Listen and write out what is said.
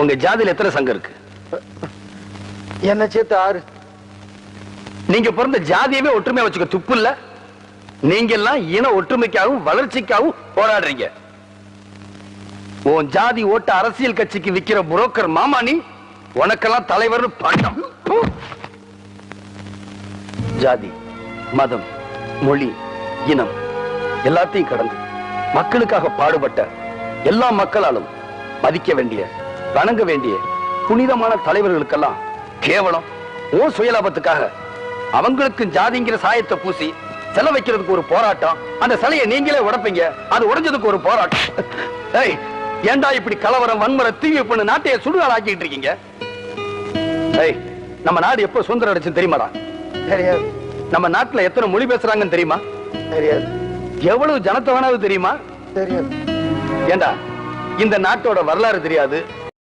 உங்க ஜாதியில எத்தனை சங்கம் இருக்கு? என்ன சேர்த்து ஆறு. நீங்க பிறந்த ஜாதியவே ஒற்றுமையா வச்சுக்க துப்பு இல்ல. நீங்க எல்லாம் இன ஒற்றுமைக்காகவும் வளர்ச்சிக்காகவும் போராடுறீங்க. உன் ஜாதி ஓட்ட அரசியல் கட்சிக்கு விக்கிற புரோக்கர் மாமா நீ உனக்கெல்லாம் தலைவர் பட்டம். ப்பு. ஜாதி மதம் மொழி இனம் எல்லாத்தையும் கடந்து மக்களுக்காக பாடுபட்ட எல்லா மக்களாலும் மதிக்க வேண்டிய வணங்க வேண்டிய புனிதமான தலைவர்களுக்கெல்லாம் கேவலம் ஓ சுயலாபத்துக்காக அவங்களுக்கு ஜாதிங்கிற சாயத்தை பூசி செல வைக்கிறதுக்கு ஒரு போராட்டம். அந்த சிலையை நீங்களே உடைப்பீங்க. அது உடைஞ்சதுக்கு ஒரு போராட்டம். ஏன்டா இப்படி கலவரம் வன்முறை தீவி பண்ணு நாட்டையே சுடுகாடு ஆக்கிட்டு இருக்கீங்க? ஏய் நம்ம நாடு எப்போ சுதந்திரம் அடைச்சுன்னு தெரியுமாடா? தெரியாது. நம்ம நாட்டுல எத்தனை மொழி பேசுறாங்கன்னு தெரியுமா? தெரியாது. எவ்வளவு ஜனத்தொகனாவது தெரியுமா? தெரியாது. ஏண்டா இந்த நாட்டோட வரலாறு தெரியாது.